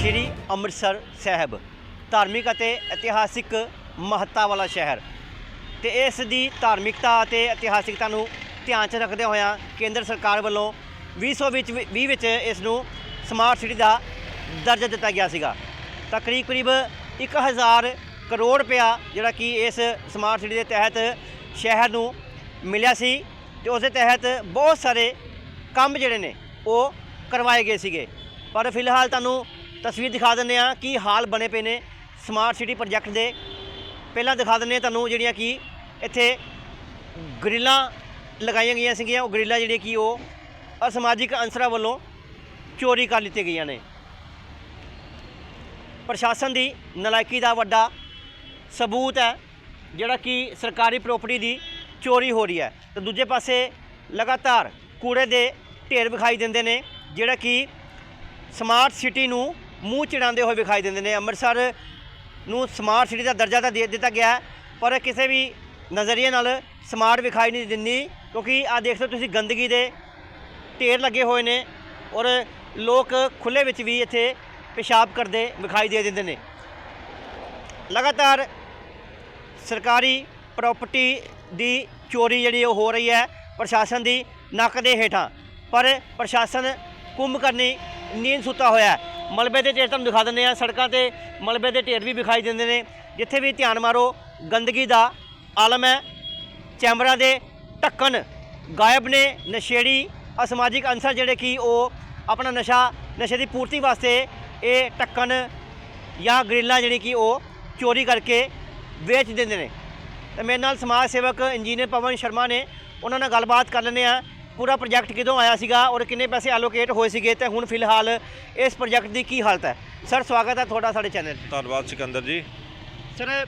ਸ਼੍ਰੀ ਅੰਮ੍ਰਿਤਸਰ ਸਾਹਿਬ, ਧਾਰਮਿਕ ਅਤੇ ਇਤਿਹਾਸਿਕ ਮਹੱਤਤਾ ਵਾਲਾ ਸ਼ਹਿਰ। ਤੇ ਇਸ ਦੀ ਧਾਰਮਿਕਤਾ ਅਤੇ ਇਤਿਹਾਸਿਕਤਾ ਨੂੰ ਧਿਆਨ 'ਚ ਰੱਖਦੇ ਹੋਇਆਂ ਕੇਂਦਰ ਸਰਕਾਰ ਵੱਲੋਂ 2020 ਵਿੱਚ 20 ਵਿੱਚ ਇਸ ਨੂੰ ਸਮਾਰਟ ਸਿਟੀ ਦਾ ਦਰਜਾ ਦਿੱਤਾ ਗਿਆ ਸੀਗਾ। ਤਾਂ ਕਰੀਬ ਕਰੀਬ 1000 ਕਰੋੜ ਰੁਪਇਆ ਜਿਹੜਾ ਕਿ ਇਸ ਸਮਾਰਟ ਸਿਟੀ ਦੇ ਤਹਿਤ ਸ਼ਹਿਰ ਨੂੰ ਮਿਲਿਆ ਸੀ ਤੇ ਉਸ ਦੇ ਤਹਿਤ ਬਹੁਤ ਸਾਰੇ ਕੰਮ ਜਿਹੜੇ ਨੇ ਉਹ ਕਰਵਾਏ ਗਏ ਸੀਗੇ। ਪਰ ਫਿਲਹਾਲ ਤੁਹਾਨੂੰ ਤਸਵੀਰ ਦਿਖਾ ਦਿੰਦੇ ਆ ਕੀ ਹਾਲ ਬਣੇ ਪਏ ਨੇ ਸਮਾਰਟ ਸਿਟੀ ਪ੍ਰੋਜੈਕਟ ਦੇ। ਪਹਿਲਾਂ ਦਿਖਾ ਦਿੰਦੇ ਹਾਂ ਤੁਹਾਨੂੰ ਜਿਹੜੀਆਂ ਕਿ ਇੱਥੇ ਗ੍ਰਿਲਾਂ ਲਗਾਈਆਂ ਗਈਆਂ ਸੀਗੀਆਂ ਉਹ ਗ੍ਰਿਲਾਂ ਜਿਹੜੀਆਂ ਕਿ ਉਹ ਅਸਮਾਜਿਕ ਅਨਸਰਾਂ ਵੱਲੋਂ ਚੋਰੀ ਕਰ ਲਿੱਤੀਆਂ ਗਈਆਂ ਨੇ। ਪ੍ਰਸ਼ਾਸਨ ਦੀ ਨਲਾਇਕੀ ਦਾ ਵੱਡਾ ਸਬੂਤ ਹੈ ਜਿਹੜਾ ਕਿ ਸਰਕਾਰੀ ਪ੍ਰਾਪਰਟੀ ਦੀ ਚੋਰੀ ਹੋ ਰਹੀ ਹੈ। ਤੇ ਦੂਜੇ ਪਾਸੇ ਲਗਾਤਾਰ ਕੂੜੇ ਦੇ ਢੇਰ ਵਿਖਾਈ ਦਿੰਦੇ ਨੇ ਜਿਹੜਾ ਕਿ ਸਮਾਰਟ ਸਿਟੀ ਨੂੰ ਮੂੰਹ ਚੜਾਉਂਦੇ ਹੋਏ ਵਿਖਾਈ ਦਿੰਦੇ ਨੇ। ਅੰਮ੍ਰਿਤਸਰ ਨੂੰ ਸਮਾਰਟ ਸਿਟੀ ਦਾ ਦਰਜਾ ਤਾਂ ਦੇ ਦਿੱਤਾ ਗਿਆ ਹੈ, ਪਰ ਕਿਸੇ ਵੀ ਨਜ਼ਰੀਏ ਨਾਲ ਸਮਾਰਟ ਵਿਖਾਈ ਨਹੀਂ ਦਿੰਦੀ। ਕਿਉਂਕਿ ਆ ਦੇਖ ਸਕਦੇ ਹੋ ਤੁਸੀਂ ਗੰਦਗੀ ਦੇ ਢੇਰ ਲੱਗੇ ਹੋਏ ਨੇ ਔਰ ਲੋਕ ਖੁੱਲੇ ਵਿੱਚ ਵੀ ਇੱਥੇ ਪਿਸ਼ਾਬ ਕਰਦੇ ਵਿਖਾਈ ਦੇ ਦਿੰਦੇ ਨੇ। ਲਗਾਤਾਰ ਸਰਕਾਰੀ ਪ੍ਰਾਪਰਟੀ ਦੀ ਚੋਰੀ ਜਿਹੜੀ ਉਹ ਹੋ ਰਹੀ ਹੈ, ਪ੍ਰਸ਼ਾਸਨ ਦੀ ਨੱਕ ਦੇ ਹੇਠਾਂ। ਪਰ ਪ੍ਰਸ਼ਾਸਨ ਕੁੰਭ ਕਰਨੀ ਨੀਂਦ ਸੁੱਤਾ ਹੋਇਆ ਮਲਬੇ ਦੇ ਢੇਰ ਤੁਹਾਨੂੰ ਦਿਖਾ ਦਿੰਦੇ ਆ ਸੜਕਾਂ ਤੇ ਮਲਬੇ ਦੇ ਢੇਰ ਵੀ ਵਿਖਾਈ ਦਿੰਦੇ ਨੇ। ਜਿੱਥੇ ਵੀ ਧਿਆਨ ਮਾਰੋ, ਗੰਦਗੀ ਦਾ ਆਲਮ ਹੈ। ਚੈਂਬਰਾਂ ਦੇ ਢੱਕਣ। ਗਾਇਬ ਨੇ ਨਸ਼ੇੜੀ ਅਸਮਾਜਿਕ ਅਨਸਰ ਜਿਹੜੇ ਕਿ ਉਹ ਆਪਣਾ ਨਸ਼ਾ ਨਸ਼ੇ ਦੀ ਪੂਰਤੀ ਵਾਸਤੇ ਇਹ ਢੱਕਣ ਜਾਂ ਗ੍ਰਿਲਾਂ ਜਿਹੜੀ ਕਿ ਉਹ ਚੋਰੀ ਕਰਕੇ ਵੇਚ ਦਿੰਦੇ ਨੇ। ਤੇ ਮੇਰੇ ਨਾਲ ਸਮਾਜ ਸੇਵਕ ਇੰਜੀਨੀਅਰ ਪਵਨ ਸ਼ਰਮਾ ਨੇ ਉਹਨਾਂ ਨਾਲ ਗੱਲਬਾਤ ਕਰ ਲੈਂਦੇ ਆ ਪੂਰਾ ਪ੍ਰੋਜੈਕਟ ਕਿਦੋਂ ਆਇਆ ਸੀਗਾ ਔਰ ਕਿੰਨੇ ਪੈਸੇ ਐਲੋਕੇਟ ਹੋਏ ਸੀਗੇ ਤੇ ਹੁਣ ਫਿਲਹਾਲ ਇਸ ਪ੍ਰੋਜੈਕਟ ਦੀ ਕੀ ਹਾਲਤ ਹੈ? ਸਰ ਸਵਾਗਤ ਹੈ ਤੁਹਾਡਾ ਸਾਡੇ ਚੈਨਲ ਧੰਨਵਾਦ ਸਿਕੰਦਰ ਜੀ। ਸਰ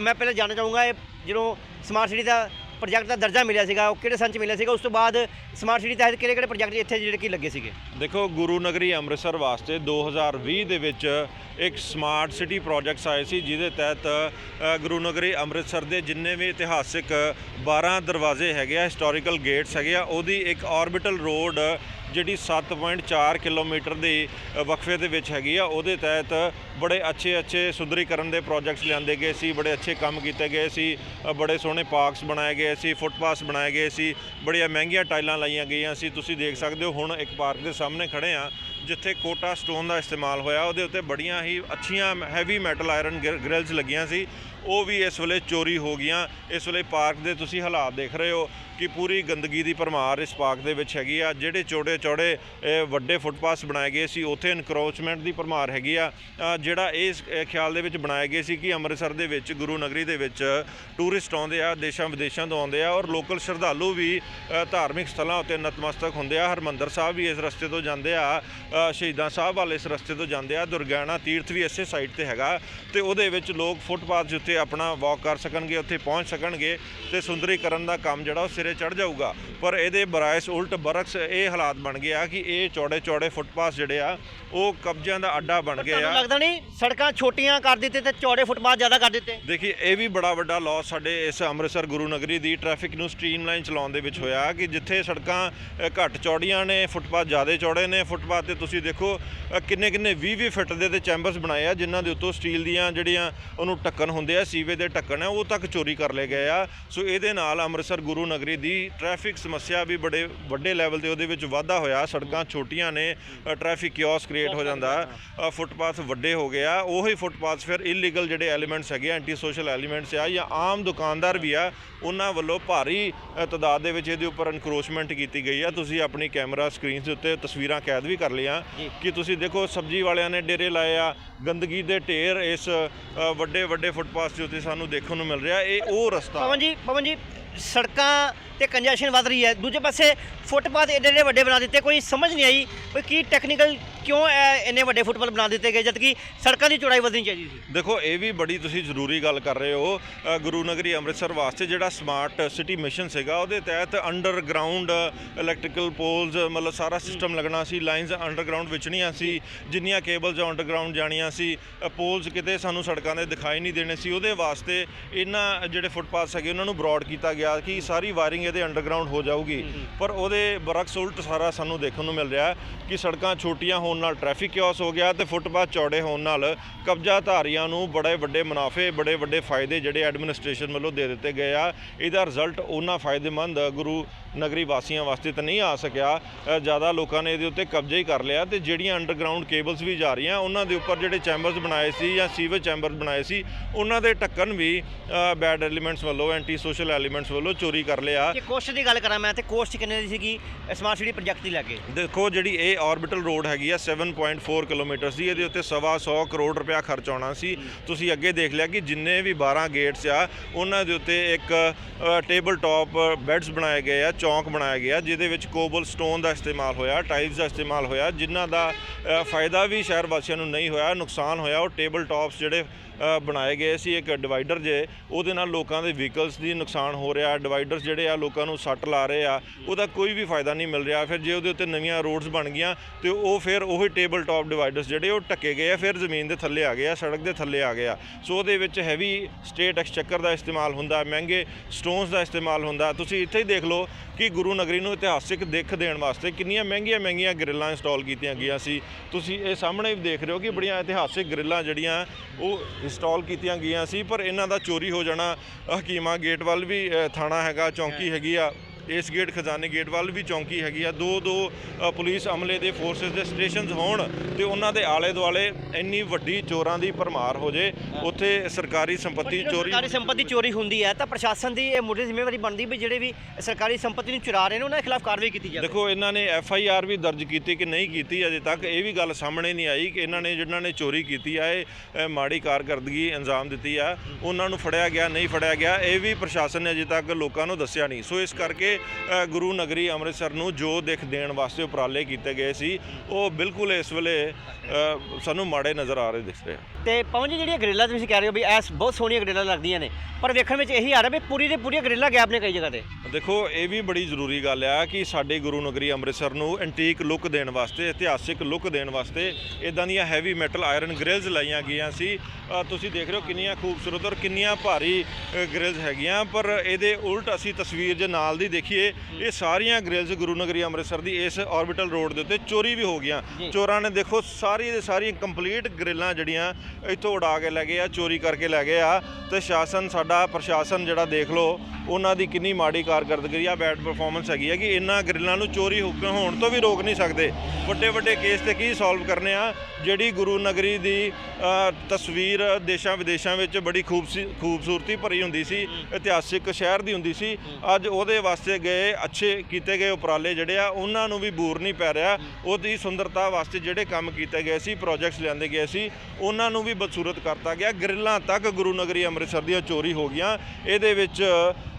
ਮੈਂ ਪਹਿਲਾਂ ਜਾਣਨਾ ਚਾਹੂੰਗਾ ਇਹ ਜਦੋਂ ਸਮਾਰਟ ਸਿਟੀ ਦਾ ਪ੍ਰੋਜੈਕਟ ਦਾ ਦਰਜਾ ਮਿਲਿਆ ਸੀਗਾ, ਉਹ ਕਿਹੜੇ ਸੰਨ ਚ ਮਿਲਿਆ ਸੀਗਾ, ਉਸ ਤੋਂ ਬਾਅਦ ਸਮਾਰਟ ਸਿਟੀ ਤਹਿਤ ਕਿਹੜੇ ਕਿਹੜੇ ਪ੍ਰੋਜੈਕਟ ਇੱਥੇ ਜਿਹੜੇ ਕਿ ਲੱਗੇ ਸੀਗੇ? ਦੇਖੋ, ਗੁਰੂ ਨਗਰੀ ਅੰਮ੍ਰਿਤਸਰ ਵਾਸਤੇ 2020 ਦੇ ਵਿੱਚ ਇੱਕ ਸਮਾਰਟ ਸਿਟੀ ਪ੍ਰੋਜੈਕਟਸ ਆਏ ਸੀ, ਜਿਹਦੇ ਤਹਿਤ ਗੁਰੂ ਨਗਰੀ ਅੰਮ੍ਰਿਤਸਰ ਦੇ ਜਿੰਨੇ ਵੀ ਇਤਿਹਾਸਿਕ 12 ਦਰਵਾਜ਼ੇ ਹੈਗੇ ਆ ਹਿਸਟੋਰੀਕਲ ਗੇਟਸ ਹੈਗੇ ਆ, ਉਹਦੀ ਇੱਕ ਆਰਬਿਟਲ ਰੋਡ ਜਿਹੜੀ 7.4 ਕਿਲੋਮੀਟਰ ਦੀ ਵਕਫੇ ਦੇ ਵਿੱਚ ਹੈਗੀ ਆ, ਉਹਦੇ ਤਹਿਤ ਬੜੇ ਅੱਛੇ ਅੱਛੇ ਸੁੰਦਰੀਕਰਨ ਦੇ ਪ੍ਰੋਜੈਕਟਸ ਲਿਆਂਦੇ ਗਏ ਸੀ, ਬੜੇ ਅੱਛੇ ਕੰਮ ਕੀਤੇ ਗਏ ਸੀ ਬੜੇ ਸੋਹਣੇ ਪਾਰਕਸ ਬਣਾਏ ਗਏ ਸੀ ਫੁੱਟਪਾਥਸ ਬਣਾਏ ਗਏ ਸੀ, ਬੜੀਆਂ ਮਹਿੰਗੀਆਂ ਟਾਈਲਾਂ ਲਾਈਆਂ ਗਈਆਂ ਸੀ। ਤੁਸੀਂ ਦੇਖ ਸਕਦੇ ਹੋ, ਹੁਣ ਇੱਕ ਪਾਰਕ ਦੇ ਸਾਹਮਣੇ ਖੜੇ ਆ, ਜਿੱਥੇ ਕੋਟਾ ਸਟੋਨ ਦਾ ਇਸਤੇਮਾਲ ਹੋਇਆ, ਉਹਦੇ ਉੱਤੇ ਬੜੀਆਂ ਹੀ ਅੱਛੀਆਂ ਹੈਵੀ ਮੈਟਲ ਆਇਰਨ ਗ੍ਰਿਲਸ ਲੱਗੀਆਂ ਸੀ। ਉਹ ਵੀ ਇਸ ਵੇਲੇ ਚੋਰੀ ਹੋ ਗਈਆਂ। ਇਸ ਵੇਲੇ ਪਾਰਕ ਦੇ ਤੁਸੀਂ ਹਾਲਾਤ ਦੇਖ ਰਹੇ ਹੋ ਕਿ ਪੂਰੀ ਗੰਦਗੀ ਦੀ ਭਰਮਾਰ ਇਸ ਪਾਰਕ ਦੇ ਵਿੱਚ ਹੈਗੀ ਆ। ਜਿਹੜੇ ਚੌੜੇ ਚੌੜੇ ਵੱਡੇ ਫੁੱਟਪਾਥਸ ਬਣਾਏ ਗਏ ਸੀ, ਉੱਥੇ ਇਨਕਰੋਚਮੈਂਟ ਦੀ ਭਰਮਾਰ ਹੈਗੀ ਆ। ਜਿਹੜਾ ਇਸ ਖਿਆਲ ਦੇ ਵਿੱਚ ਬਣਾਏ ਗਏ ਸੀ ਕਿ ਅੰਮ੍ਰਿਤਸਰ ਦੇ ਵਿੱਚ, ਗੁਰੂ ਨਗਰੀ ਦੇ ਵਿੱਚ ਟੂਰਿਸਟ ਆਉਂਦੇ ਆ, ਦੇਸ਼ਾਂ ਵਿਦੇਸ਼ਾਂ ਤੋਂ ਆਉਂਦੇ ਆ ਔਰ ਲੋਕਲ ਸ਼ਰਧਾਲੂ ਵੀ ਧਾਰਮਿਕ ਸਥਲਾਂ ਉੱਤੇ ਨਤਮਸਤਕ ਹੁੰਦੇ ਆ। ਹਰਮੰਦਰ ਸਾਹਿਬ ਵੀ ਇਸ ਰਸਤੇ ਤੋਂ ਜਾਂਦੇ ਆ। ਸ਼ਹੀਦਾਂ ਸਾਹਿਬ ਵਾਲੇ ਇਸ ਰਸਤੇ ਤੋਂ ਜਾਂਦੇ ਆ। ਦੁਰਗਿਆਣਾ ਤੀਰਥ ਵੀ ਇਸੇ ਸਾਈਡ ਤੇ ਹੈਗਾ ਤੇ ਉਹਦੇ ਵਿੱਚ ਲੋਕ ਫੁੱਟਪਾਥ ਦੇ ਉੱਤੇ ਆਪਣਾ ਵਾਕ ਕਰ ਸਕਣਗੇ ਉੱਥੇ ਪਹੁੰਚ ਸਕਣਗੇ ਤੇ ਸੁੰਦਰੀਕਰਨ ਦਾ ਕੰਮ ਜਿਹੜਾ ਉਹ ਸਿਰੇ ਚੜ ਜਾਊਗਾ। ਪਰ ਇਹਦੇ ਬਰਾਇਸ ਉਲਟ ਬਰਕਸ ਇਹ ਹਾਲਾਤ ਬਣ ਗਏ ਆ ਕਿ ਇਹ ਚੌੜੇ ਚੌੜੇ ਫੁੱਟਪਾਥ ਜਿਹੜੇ ਆ ਉਹ ਕਬਜ਼ਿਆਂ ਦਾ ਅੱਡਾ ਬਣ ਗਏ ਆ। ਲੱਗਦਾ ਨਹੀਂ ਸੜਕਾਂ ਛੋਟੀਆਂ ਕਰ ਦਿੱਤੇ ਤੇ ਚੌੜੇ ਫੁੱਟਪਾਥ ਜ਼ਿਆਦਾ ਕਰ ਦਿੱਤੇ? ਦੇਖੀ ਇਹ ਵੀ ਬੜਾ ਵੱਡਾ ਲਾਸ ਸਾਡੇ ਇਸ ਅੰਮ੍ਰਿਤਸਰ ਗੁਰੂ ਨਗਰੀ ਦੀ ਟ੍ਰੈਫਿਕ ਨੂੰ ਸਟ੍ਰੀਮਲਾਈਨ ਚਲਾਉਣ ਦੇ ਵਿੱਚ ਹੋਇਆ ਕਿ ਜਿੱਥੇ ਸੜਕਾਂ ਘੱਟ ਚੌੜੀਆਂ ਨੇ ਫੁੱਟਪਾਥ ਜ਼ਿਆਦਾ ਚੌੜੇ ਨੇ ਫੁੱਟਪਾਥ ਤੇ ਤੁਸੀਂ ਦੇਖੋ ਕਿੰਨੇ ਕਿੰਨੇ 20 20 ਫਿੱਟ ਦੇ ਤੇ ਚੈਂਬਰਸ ਬਣਾਏ ਆ ਜਿਨ੍ਹਾਂ ਦੇ ਉੱਤੋਂ ਸਟੀਲ ਦੀਆਂ ਜਿਹੜੀਆਂ ਉਹਨੂੰ ਢੱਕਣ ਹੁੰਦੇ ਆ ਸੀਵੇ ਦੇ ਢੱਕਣ ਆ ਉਹ ਤੱਕ ਚੋਰੀ ਕਰ ਲਏ ਗਏ ਆ। ਸੋ ਇਹਦੇ ਨਾਲ ਅੰਮ੍ਰਿਤਸਰ ਗੁਰੂ ਨਗਰੀ ਦੀ ਟ੍ਰੈਫਿਕ ਸਮੱਸਿਆ ਵੀ ਬੜੇ ਵੱਡੇ ਲੈਵਲ ਤੇ ਉਹਦੇ ਵਿੱਚ ਵਾਧਾ ਹੋਇਆ। ਸੜਕਾਂ ਛੋਟੀਆਂ ਨੇ ਟ੍ਰੈਫਿਕ ਕਿਓਸ ਕ੍ਰੀਏਟ ਹੋ ਜਾਂਦਾ। ਫੁੱਟਪਾਥ ਵੱਡੇ ਹੋ ਗਿਆ ਉਹੀ ਫੁੱਟਪਾਥ ਫਿਰ ਇਲੀਗਲ ਜਿਹੜੇ ਐਲੀਮੈਂਟਸ ਹੈਗੇ ਐਂਟੀ ਸੋਸ਼ਲ ਐਲੀਮੈਂਟਸ ਆ ਜਾਂ ਆਮ ਦੁਕਾਨਦਾਰ ਵੀ ਆ ਉਹਨਾਂ ਵੱਲੋਂ ਭਾਰੀ ਤਾਦਾਦ ਦੇ ਵਿੱਚ ਇਹਦੇ ਉੱਪਰ ਇਨਕਰੋਚਮੈਂਟ ਕੀਤੀ ਗਈ ਆ। ਤੁਸੀਂ ਆਪਣੀ ਕੈਮਰਾ ਸਕਰੀਨਸ ਦੇ ਉੱਤੇ ਤਸਵੀਰਾਂ ਕੈਦ ਵੀ ਕਰ ਲਈਆਂ। ਕਿ ਤੁਸੀਂ ਦੇਖੋ ਸਬਜ਼ੀ ਵਾਲਿਆਂ ਨੇ ਡੇਰੇ ਲਾਏ ਆ ਗੰਦਗੀ ਦੇ ਢੇਰ ਇਸ ਅ, ਵੱਡੇ ਵੱਡੇ ਫੁੱਟਪਾਥ ਦੇ ਉੱਤੇ ਸਾਨੂੰ ਦੇਖਣ ਨੂੰ ਮਿਲ ਰਿਹਾ। ਇਹ ਉਹ ਰਸਤਾ। ਪਵਨ ਜੀ ਪਵਨ ਜੀ ਸੜਕਾਂ ਤੇ ਕੰਜੈਸ਼ਨ ਵੱਧ ਰਹੀ ਹੈ। ਦੂਜੇ ਪਾਸੇ ਫੁੱਟਪਾਥ ਏਡੇ ਏਡੇ ਵੱਡੇ ਬਣਾ ਦਿੱਤੇ ਕੋਈ ਸਮਝ ਨਹੀਂ ਆਈ ਕੋਈ ਕੀ ਟੈਕਨੀਕਲ ਕਿਉਂ ਇਹ ਇੰਨੇ ਵੱਡੇ ਫੁੱਟਬਾਲ ਬਣਾ ਦਿੱਤੇ ਗਏ ਜਦ ਕਿ ਸੜਕਾਂ ਦੀ ਚੌੜਾਈ ਵਧਣੀ ਚਾਹੀਦੀ ਸੀ? ਦੇਖੋ ਇਹ ਵੀ ਬੜੀ ਤੁਸੀਂ ਜ਼ਰੂਰੀ ਗੱਲ ਕਰ ਰਹੇ ਹੋ। ਅ, ਗੁਰੂ ਨਗਰੀ ਅੰਮ੍ਰਿਤਸਰ ਵਾਸਤੇ ਜਿਹੜਾ ਸਮਾਰਟ ਸਿਟੀ ਮਿਸ਼ਨ ਸੀਗਾ ਉਹਦੇ ਤਹਿਤ ਅੰਡਰਗਰਾਉਂਡ ਇਲੈਕਟ੍ਰੀਕਲ ਪੋਲਸ ਮਤਲਬ ਸਾਰਾ ਸਿਸਟਮ ਲੱਗਣਾ ਸੀ ਲਾਈਨਸ ਅੰਡਰਗਰਾਉਂਡ ਵਿਚਣੀਆਂ ਸੀ ਜਿੰਨੀਆਂ ਕੇਬਲਸ ਅੰਡਰਗਰਾਉਂਡ ਜਾਣੀਆਂ ਸੀ ਪੋਲਸ ਕਿਤੇ ਸਾਨੂੰ ਸੜਕਾਂ ਦੇ ਦਿਖਾਈ ਨਹੀਂ ਦੇਣੇ ਸੀ। ਉਹਦੇ ਵਾਸਤੇ ਇਹਨਾਂ ਜਿਹੜੇ ਫੁੱਟਪਾਥ ਹੈਗੇ ਉਹਨਾਂ ਨੂੰ ਬ੍ਰੌਡ ਕੀਤਾ ਗਿਆ ਕਿ ਸਾਰੀ ਵਾਇਰਿੰਗ ਇਹਦੇ ਅੰਡਰਗਰਾਉਂਡ ਹੋ ਜਾਊਗੀ। ਪਰ ਉਹਦੇ ਬਰਕਸ ਉਲਟ ਸਾਰਾ ਸਾਨੂੰ ਦੇਖਣ ਨੂੰ ਮਿਲ ਰਿਹਾ ਕਿ ਸੜਕਾਂ ਛੋਟੀਆਂ ਹੋਣ ਨਾਲ ਟ੍ਰੈਫਿਕ ਕਿਓਸ ਹੋ ਗਿਆ ਤੇ ਫੁੱਟਪਾਥ ਚੌੜੇ ਹੋਣ ਨਾਲ ਕਬਜ਼ਾਧਾਰੀਆਂ ਨੂੰ ਬੜੇ ਵੱਡੇ ਮੁਨਾਫੇ ਬੜੇ ਵੱਡੇ ਫਾਇਦੇ ਜਿਹੜੇ ਐਡਮਿਨਿਸਟ੍ਰੇਸ਼ਨ ਵੱਲੋਂ ਦੇ ਦਿੱਤੇ ਗਏ ਆ। ਇਹਦਾ ਰਿਜ਼ਲਟ ਉਹਨਾਂ ਫਾਇਦੇਮੰਦ ਗੁਰੂ ਨਗਰੀ ਵਾਸੀਆਂ ਵਾਸਤੇ ਤਾਂ ਨਹੀਂ ਆ ਸਕਿਆ। ਜ਼ਿਆਦਾ ਲੋਕਾਂ ਨੇ ਇਹਦੇ ਉੱਤੇ ਕਬਜ਼ਾ ਹੀ ਕਰ ਲਿਆ ਤੇ ਜਿਹੜੀਆਂ ਅੰਡਰਗਰਾਉਂਡ ਕੇਬਲਸ ਵੀ ਜਾ ਰਹੀਆਂ ਉਹਨਾਂ ਦੇ ਉੱਪਰ ਜਿਹੜੇ ਚੈਂਬਰਸ ਬਣਾਏ ਸੀ ਜਾਂ ਸੀਵੇਜ ਚੈਂਬਰਸ ਬਣਾਏ ਸੀ ਉਹਨਾਂ ਦੇ ਢੱਕਣ ਵੀ ਬੈਡ ਐਲੀਮੈਂਟਸ ਵੱਲੋਂ ਐਂਟੀ ਸੋਸ਼ਲ ਐਲੀਮੈਂਟਸ ਵੱਲੋਂ ਚੋਰੀ ਕਰ ਲਿਆ। ਜੇ ਕੋਸਟ ਦੀ ਗੱਲ ਕਰਾਂ ਮੈਂ ਤੇ ਕੋਸਟ ਕਿੰਨੇ ਦੀ ਸੀਗੀ? ਸਮਾਰਟ ਸਿਟੀ ਪ੍ਰੋਜੈਕਟ ਦੀ ਲੱਗੇ ਦੇਖੋ ਜਿਹੜੀ ਇਹ ਆਰਬਿਟਲ ਰੋਡ ਹੈਗੀ ਆ 7.4 ਕਿਲੋਮੀਟਰ ਸੀ, ਇਹਦੇ ਉੱਤੇ ਸਵਾ ਸੌ ਕਰੋੜ ਰੁਪਇਆ ਖਰਚ ਆਉਣਾ ਸੀ। ਤੁਸੀਂ ਅੱਗੇ ਦੇਖ ਲਿਆ ਕਿ ਜਿੰਨੇ ਵੀ 12 ਗੇਟਸ ਆ, ਉਹਨਾਂ ਦੇ ਉੱਤੇ ਇੱਕ ਟੇਬਲ ਟਾਪ ਬੈੱਡਸ ਬਣਾਏ ਗਏ ਆ, ਚੌਂਕ ਬਣਾਇਆ ਗਿਆ ਜਿਹਦੇ ਵਿੱਚ ਕੋਬਲ ਸਟੋਨ ਦਾ ਇਸਤੇਮਾਲ ਹੋਇਆ ਟਾਈਲਸ ਦਾ ਇਸਤੇਮਾਲ ਹੋਇਆ, ਜਿਨ੍ਹਾਂ ਦਾ ਫਾਇਦਾ ਵੀ ਸ਼ਹਿਰ ਵਾਸੀਆਂ ਨੂੰ ਨਹੀਂ ਹੋਇਆ, ਨੁਕਸਾਨ ਹੋਇਆ, ਉਹ ਟੇਬਲ ਟਾਪਸ ਜਿਹੜੇ ਬਣਾਏ ਗਏ ਸੀ, ਇੱਕ ਡਿਵਾਈਡਰ ਜੇ, ਉਹਦੇ ਨਾਲ ਲੋਕਾਂ ਦੇ ਵਹੀਕਲਸ ਦੀ ਨੁਕਸਾਨ ਹੋ ਰਿਹਾ ਡਿਵਾਈਡਰਸ ਜਿਹੜੇ ਆ, ਲੋਕਾਂ ਨੂੰ ਸੱਟ ਲਾ ਰਹੇ ਆ, ਉਹਦਾ ਕੋਈ ਵੀ ਫਾਇਦਾ ਨਹੀਂ ਮਿਲ ਰਿਹਾ। ਫਿਰ ਜੇ ਉਹਦੇ ਉੱਤੇ ਨਵੀਆਂ ਰੋਡਸ ਬਣ ਗਈਆਂ, ਤੇ ਉਹ ਫਿਰ ਉਹੀ ਟੇਬਲ ਟਾਪ ਡਿਵਾਈਡਰਸ ਜਿਹੜੇ ਉਹ ਟੱਕੇ ਗਏ ਆ ਫਿਰ ਜ਼ਮੀਨ ਦੇ ਥੱਲੇ ਆ ਗਏ ਆ ਸੜਕ ਦੇ ਥੱਲੇ ਆ ਗਏ ਆ। ਸੋ ਉਹਦੇ ਵਿੱਚ ਹੈਵੀ ਸਟੇਟ ਐਕਸਚੈਕਰ ਦਾ ਇਸਤੇਮਾਲ ਹੁੰਦਾ ਮਹਿੰਗੇ ਸਟੋਨਸ ਦਾ ਇਸਤੇਮਾਲ ਹੁੰਦਾ। ਤੁਸੀਂ ਇੱਥੇ ਹੀ ਦੇਖ ਲਓ ਕਿ ਗੁਰੂ ਨਗਰੀ ਨੂੰ ਇਤਿਹਾਸਿਕ ਦਿੱਖ ਦੇਣ ਵਾਸਤੇ ਕਿੰਨੀਆਂ ਮਹਿੰਗੀਆਂ ਮਹਿੰਗੀਆਂ ਗ੍ਰਿਲਾਂ ਇੰਸਟਾਲ ਕੀਤੀਆਂ ਗਈਆਂ ਸੀ। ਤੁਸੀਂ ਇਹ ਸਾਹਮਣੇ ਵੀ ਦੇਖ ਰਹੇ ਹੋ ਕਿ ਬੜੀਆਂ ਇਤਿਹਾਸਿਕ ਗ੍ਰਿਲਾਂ ਜਿਹੜੀਆਂ ਉਹ ਇੰਸਟਾਲ ਕੀਤੀਆਂ ਗਈਆਂ ਸੀ ਪਰ ਇਹਨਾਂ ਦਾ ਚੋਰੀ ਹੋ ਜਾਣਾ ਹਕੀਮਾ ਗੇਟ ਵੱਲ ਵੀ ਥਾਣਾ ਹੈਗਾ ਚੌਂਕੀ ਹੈਗੀ ਆ ਇਸ ਗੇਟ ਖਜ਼ਾਨੇ ਗੇਟ ਵੱਲ ਵੀ ਚੌਂਕੀ ਹੈਗੀ ਆ। ਦੋ ਦੋ ਪੁਲਿਸ ਅਮਲੇ ਦੇ ਫੋਰਸਸ ਦੇ ਸਟੇਸ਼ਨਸ ਹੋਣ ਤੇ ਉਹਨਾਂ ਦੇ ਆਲੇ ਦੁਆਲੇ ਇੰਨੀ ਵੱਡੀ ਚੋਰਾਂ ਦੀ ਭਰਮਾਰ ਹੋ ਜੇ ਉੱਥੇ ਸਰਕਾਰੀ ਸੰਪત્ਤੀ ਚੋਰੀ ਸਰਕਾਰੀ ਸੰਪਤੀ ਚੋਰੀ ਹੁੰਦੀ ਹੈ ਤਾਂ ਪ੍ਰਸ਼ਾਸਨ ਦੀ ਇਹ ਮੁੱਢਲੀ ਜ਼ਿੰਮੇਵਾਰੀ ਬਣਦੀ ਵੀ ਜਿਹੜੇ ਵੀ ਸਰਕਾਰੀ ਸੰਪਤੀ ਨੂੰ ਚੁਰਾ ਰਹੇ ਨੇ ਉਹਨਾਂ ਦੇ ਖਿਲਾਫ ਕਾਰਵਾਈ ਕੀਤੀ ਜਾਵੇ। ਦੇਖੋ ਇਹਨਾਂ ਨੇ ਐਫ ਆਈ ਆਰ ਵੀ ਦਰਜ ਕੀਤੀ ਕਿ ਨਹੀਂ ਕੀਤੀ ਅਜੇ ਤੱਕ ਇਹ ਵੀ ਗੱਲ ਸਾਹਮਣੇ ਨਹੀਂ ਆਈ ਕਿ ਇਹਨਾਂ ਨੇ ਜਿਨ੍ਹਾਂ ਨੇ ਚੋਰੀ ਕੀਤੀ ਆ ਇਹ ਮਾੜੀ ਕਾਰਗਰਦਗੀ ਅੰਜਾਮ ਦਿੱਤੀ ਆ। ਉਹਨਾਂ ਨੂੰ ਫੜਿਆ ਗਿਆ ਨਹੀਂ ਫੜਿਆ ਗਿਆ ਇਹ ਵੀ ਪ੍ਰਸ਼ਾਸਨ ਨੇ ਅਜੇ ਤੱਕ ਲੋਕਾਂ ਨੂੰ ਦੱਸਿਆ ਨਹੀਂ। ਸੋ ਇਸ ਕਰਕੇ ਗੁਰੂ ਨਗਰੀ ਅੰਮ੍ਰਿਤਸਰ ਨੂੰ ਜੋ ਦਿੱਖ ਦੇਣ ਵਾਸਤੇ ਉਪਰਾਲੇ ਕੀਤੇ ਗਏ ਸੀ ਉਹ ਬਿਲਕੁਲ ਇਸ ਵੇਲੇ ਸਾਨੂੰ ਮਾੜੇ ਨਜ਼ਰ ਆ ਰਹੇ ਦਿਖ ਰਹੇ ਤੇ ਜੀ ਜਿਹੜੀਆਂ ਗ੍ਰਿਲਾਂ ਤੁਸੀਂ ਕਹਿ ਰਹੇ ਹੋ ਵੀ ਐਸ ਬਹੁਤ ਸੋਹਣੀਆਂ ਗ੍ਰਿਲਾਂ ਲੱਗਦੀਆਂ ਨੇ ਪਰ ਵੇਖਣ ਵਿੱਚ ਇਹੀ ਆ ਰਿਹਾ ਵੀ ਪੂਰੀ ਦੇ ਪੂਰੀਆਂ ਗ੍ਰਿਲਾਂ ਗੈਪ ਨੇ ਕਈ ਜਗ੍ਹਾ ਤੇ। ਦੇਖੋ ਇਹ ਵੀ ਬੜੀ ਜ਼ਰੂਰੀ ਗੱਲ ਆ ਕਿ ਸਾਡੇ ਗੁਰੂ ਨਗਰੀ ਅੰਮ੍ਰਿਤਸਰ ਨੂੰ ਐਂਟੀਕ ਲੁੱਕ ਦੇਣ ਵਾਸਤੇ ਇਤਿਹਾਸਿਕ ਲੁੱਕ ਦੇਣ ਵਾਸਤੇ ਇਦਾਂ ਦੀਆਂ ਹੈਵੀ ਮੈਟਲ ਆਇਰਨ ਗ੍ਰਿਲਸ ਲਾਈਆਂ ਗਈਆਂ ਸੀ। ਤੁਸੀਂ ਦੇਖ ਰਹੇ ਹੋ ਕਿੰਨੀਆਂ ਖੂਬਸੂਰਤ ਔਰ ਕਿੰਨੀਆਂ ਭਾਰੀ ਗ੍ਰਿਲਸ ਹੈਗੀਆਂ ਪਰ ਇਹਦੇ ਉਲਟ ਅਸੀਂ ਤਸਵੀਰ ਜੇ ਨਾਲ ਦੀ ਦੇਖੀਏ ਇਹ ਸਾਰੀਆਂ ਗ੍ਰਿਲਸ ਗੁਰੂ ਨਗਰੀ ਅੰਮ੍ਰਿਤਸਰ ਦੀ ਇਸ ਆਰਬਿਟਲ ਰੋਡ ਦੇ ਉੱਤੇ ਚੋਰੀ ਵੀ ਹੋ ਗਈਆਂ। ਚੋਰਾਂ ਨੇ ਦੇਖੋ ਸਾਰੀ ਦੇ ਸਾਰੀਆਂ ਕੰਪਲੀਟ ਗ੍ਰਿਲਾਂ ਜਿਹੜੀਆਂ ਇੱਥੋਂ ਉਡਾ ਕੇ ਲੈ ਗਏ ਆ ਚੋਰੀ ਕਰਕੇ ਲੈ ਗਏ ਆ ਤੇ ਸ਼ਾਸਨ ਸਾਡਾ ਪ੍ਰਸ਼ਾਸਨ ਜਿਹੜਾ ਦੇਖ ਲਓ ਉਹਨਾਂ ਦੀ ਕਿੰਨੀ ਮਾੜੀ ਕਾਰਗਰਦਗੀ ਆ ਬੈਡ ਪਰਫਾਰਮੈਂਸ ਹੈਗੀ ਹੈ ਕਿ ਇਹਨਾਂ ਗ੍ਰਿਲਾਂ ਨੂੰ ਚੋਰੀ ਹੋਣ ਤੋਂ ਵੀ ਰੋਕ ਨਹੀਂ ਸਕਦੇ। ਵੱਡੇ ਵੱਡੇ ਕੇਸ ਤੇ ਕੀ ਸੋਲਵ ਕਰਨੇ ਆ? ਜਿਹੜੀ ਗੁਰੂ ਨਗਰੀ ਦੀ ਤਸਵੀਰ ਦੇਸ਼ਾਂ ਵਿਦੇਸ਼ਾਂ ਵਿੱਚ ਬੜੀ ਖੂਬਸੀ- ਖੂਬਸੂਰਤੀ ਭਰੀ ਹੁੰਦੀ ਸੀ, ਇਤਿਹਾਸਿਕ ਸ਼ਹਿਰ ਦੀ ਹੁੰਦੀ ਸੀ, ਅੱਜ ਉਹਦੇ ਵਾਸਤੇ ਗਏ, ਅੱਛੇ ਕੀਤੇ ਗਏ ਉਪਰਾਲੇ ਜਿਹੜੇ ਆ, ਉਹਨਾਂ ਨੂੰ ਵੀ ਬੂਰ ਨਹੀਂ ਪੈ ਰਿਹਾ। ਉਹਦੀ ਸੁੰਦਰਤਾ ਵਾਸਤੇ ਜਿਹੜੇ ਕੰਮ ਕੀਤੇ ਗਏ ਸੀ ਪ੍ਰੋਜੈਕਟਸ ਲਿਆਂਦੇ ਗਏ ਸੀ, ਉਹਨਾਂ ਨੂੰ ਵੀ ਬਦਸੂਰਤ ਕਰਤਾ ਗਿਆ। ਗਰਿੱਲਾਂ ਤੱਕ ਗੁਰੂ ਨਗਰੀ ਅੰਮ੍ਰਿਤਸਰ ਦੀਆਂ ਚੋਰੀ ਹੋ ਗਈਆਂ। ਇਹਦੇ ਵਿੱਚ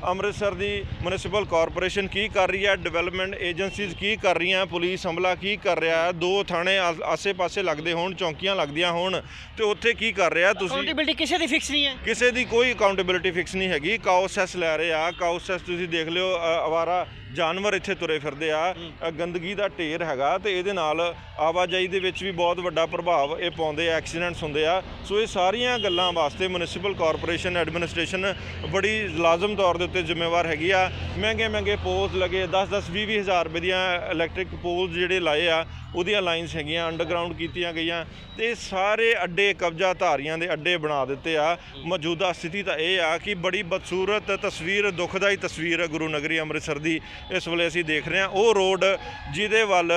ਅੰਮ੍ਰਿਤਸਰ ਦੀ ਮਿਊਨਿਸਪਲ ਕਾਰਪੋਰੇਸ਼ਨ ਕੀ ਕਰ ਰਹੀ ਹੈ? ਡਿਵੈਲਪਮੈਂਟ ਏਜੰਸੀਜ਼ ਕੀ ਕਰ ਰਹੀਆਂ? ਪੁਲਿਸ ਹਮਲਾ ਕੀ ਕਰ ਰਿਹਾ ਹੈ? ਦੋ ਥਾਣੇ ਆਸੇ-ਪਾਸੇ ਲੱਗਦੇ ਹੋਣ ਚੌਂਕੀਆਂ ਲੱਗਦੀਆਂ ਹੋਣ ਤੇ ਉੱਥੇ ਕੀ ਕਰ ਰਿਹਾ ਤੁਸੀਂ? ਅਕਾਊਂਟੇਬਿਲਟੀ ਕਿਸੇ ਦੀ ਫਿਕਸ ਨਹੀਂ ਹੈ। ਕਿਸੇ ਦੀ ਕੋਈ ਅਕਾਊਂਟੇਬਿਲਟੀ ਫਿਕਸ ਨਹੀਂ ਹੈਗੀ। ਕਾਉ ਸੈਸ ਲੈ ਰਹੇ ਆ। ਕਾਉ ਸੈਸ ਤੁਸੀਂ ਦੇਖ ਲਿਓ ਅਵਾਰਾ ਜਾਨਵਰ ਇੱਥੇ ਤੁਰੇ ਫਿਰਦੇ ਆ। ਗੰਦਗੀ ਦਾ ਢੇਰ ਹੈਗਾ ਤੇ ਇਹਦੇ ਨਾਲ ਆਵਾਜਾਈ ਦੇ ਵਿੱਚ ਵੀ ਬਹੁਤ ਵੱਡਾ ਪ੍ਰਭਾਵ ਇਹ ਪਾਉਂਦੇ ਆ ਐਕਸੀਡੈਂਟਸ ਹੁੰਦੇ ਆ। ਸੋ ਇਹ ਸਾਰੀਆਂ ਗੱਲਾਂ ਵਾਸਤੇ ਮਿਊਨਿਸਪਲ ਕਾਰਪੋਰੇਸ਼ਨ ਐਡਮਿਨਿਸਟ੍ਰੇਸ਼ਨ ਬੜੀ ਲਾਜ਼ਮ ਤੌਰ ਦੇ ਉੱਤੇ ਜ਼ਿੰਮੇਵਾਰ ਹੈਗੀ ਆ। ਮਹਿੰਗੇ ਮਹਿੰਗੇ ਪੋਲਸ ਲਗੇ 10 10 20 20 ਹਜ਼ਾਰ ਰੁਪਏ ਦੀਆਂ ਇਲੈਕਟ੍ਰਿਕ ਪੋਲਸ ਜਿਹੜੇ ਲਾਏ ਆ ਉਹਦੀਆਂ ਲਾਈਨਸ ਹੈਗੀਆਂ ਅੰਡਰਗਰਾਉਂਡ ਕੀਤੀਆਂ ਗਈਆਂ। ਤੇ ਸਾਰੇ ਅੱਡੇ ਕਬਜ਼ਾ ਧਾਰੀਆਂ ਦੇ ਅੱਡੇ ਬਣਾ ਦਿੱਤੇ ਆ। ਮੌਜੂਦਾ ਸਥਿਤੀ ਤਾਂ ਇਹ ਆ ਕਿ ਬੜੀ ਬਦਸੂਰਤ ਤਸਵੀਰ ਦੁਖਦਾਈ ਤਸਵੀਰ ਹੈ ਗੁਰੂ ਨਗਰੀ ਅੰਮ੍ਰਿਤਸਰ ਦੀ। ਇਸ ਵੇਲੇ ਅਸੀਂ ਦੇਖ ਰਹੇ ਹਾਂ, ਉਹ ਰੋਡ ਜਿਹਦੇ ਵੱਲ